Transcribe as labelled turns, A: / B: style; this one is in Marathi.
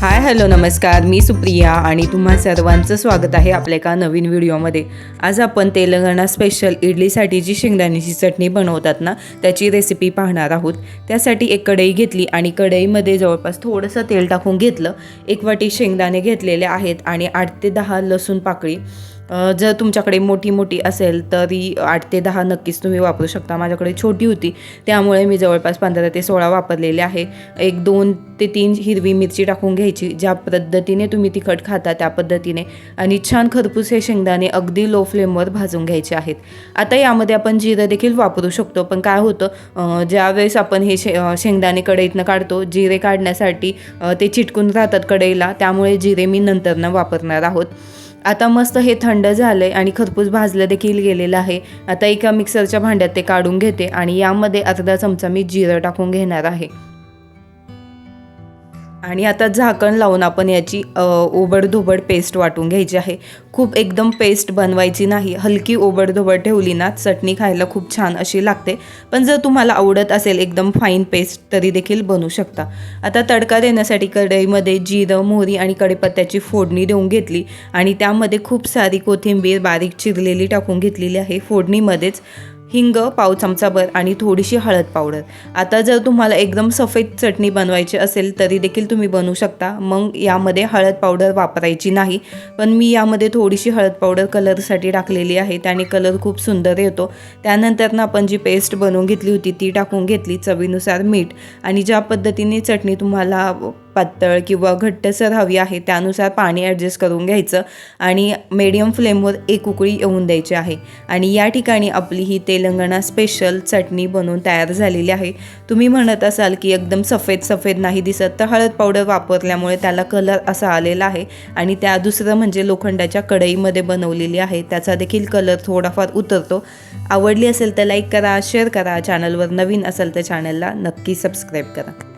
A: हाय हॅलो नमस्कार. मी सुप्रिया आणि तुम्हा सर्वांचं स्वागत आहे आपल्या एका नवीन व्हिडिओमध्ये. आज आपण तेलंगणा स्पेशल इडलीसाठी जी शेंगदाण्याची चटणी बनवतात ना त्याची रेसिपी पाहणार आहोत. त्यासाठी एक कढई घेतली आणि कढईमध्ये जवळपास थोडंसं तेल टाकून घेतलं. एक वाटी शेंगदाणे घेतलेले आहेत आणि आठ ते दहा लसूण पाकळी. जर तुमच्याकडे मोठी मोठी असेल तरी आठ ते दहा नक्कीच तुम्ही वापरू शकता. माझ्याकडे छोटी होती. त्यामुळे मी जवळपास पंधरा ते सोळा वापरलेले आहे. एक दोन ते तीन हिरवी मिरची टाकून घ्यायची. ज्या पद्धतीने तुम्ही तिखट खाता त्या पद्धतीने. आणि छान खरपूस हे शेंगदाणे अगदी लो फ्लेमवर भाजून घ्यायचे आहेत. आता यामध्ये आपण जिरं देखील वापरू शकतो. पण काय होतं ज्यावेळेस आपण हे शे शेंगदाणे कढईतनं काढतो जिरे काढण्यासाठी ते चिटकून राहतात कढईला. त्यामुळे जिरे मी नंतरनं वापरणार आहोत. आता मस्त हे थंड झालं आहे आणि खरपूस भाजलं देखील गेलेलं आहे. आता एका मिक्सरच्या भांड्यात ते काढून घेते आणि यामध्ये अर्धा चमचा मी जिरं टाकून घेणार आहे. आणि आता झाकण लावून आपण याची ओबडधोबड पेस्ट वाटून घ्यायची आहे. खूप एकदम पेस्ट बनवायची नाही. हलकी ओबडधोबड ठेवली ना चटणी खायला खूप छान अशी लागते. पण जर तुम्हाला आवडत असेल एकदम फाईन पेस्ट तरी देखील बनवू शकता. आता तडका देण्यासाठी कढईमध्ये जिरं मोहरी आणि कढीपत्त्याची फोडणी देऊन घेतली आणि त्यामध्ये खूप सारी कोथिंबीर बारीक चिरलेली टाकून घेतलेली आहे. फोडणीमध्येच हिंग पाव चमचाभर आणि थोडीशी हळद पावडर. आता जर तुम्हाला एकदम सफेद चटणी बनवायची असेल तरी देखील तुम्ही बनवू शकता. मग यामध्ये हळद पावडर वापरायची नाही पण मी यामध्ये थोडीशी हळद पावडर कलरसाठी टाकलेली आहे. त्याने कलर खूप सुंदर येतो. त्यानंतर ना आपण जी पेस्ट बनवून घेतली होती ती टाकून घेतली चवीनुसार मीठ. आणि ज्या पद्धतीने चटणी तुम्हाला पातळ किंवा घट्टसर हवी आहे त्यानुसार पाणी ॲडजस्ट करून घ्यायचं आणि मीडियम फ्लेमवर एक उकळी येऊन द्यायची आहे. आणि या ठिकाणी आपली ही तेलंगणा स्पेशल चटणी बनवून तयार झालेली आहे. तुम्ही म्हणत असाल की एकदम सफेद सफेद नाही दिसत तर हळद पावडर वापरल्यामुळे त्याला कलर असा आलेला आहे. आणि त्या दुसरं म्हणजे लोखंडाच्या कढईमध्ये बनवलेली आहे. त्याचा देखील कलर थोडाफार उतरतो. आवडली असेल तर लाईक करा शेअर करा. चॅनलवर नवीन असेल तर चॅनलला नक्की सबस्क्राईब करा.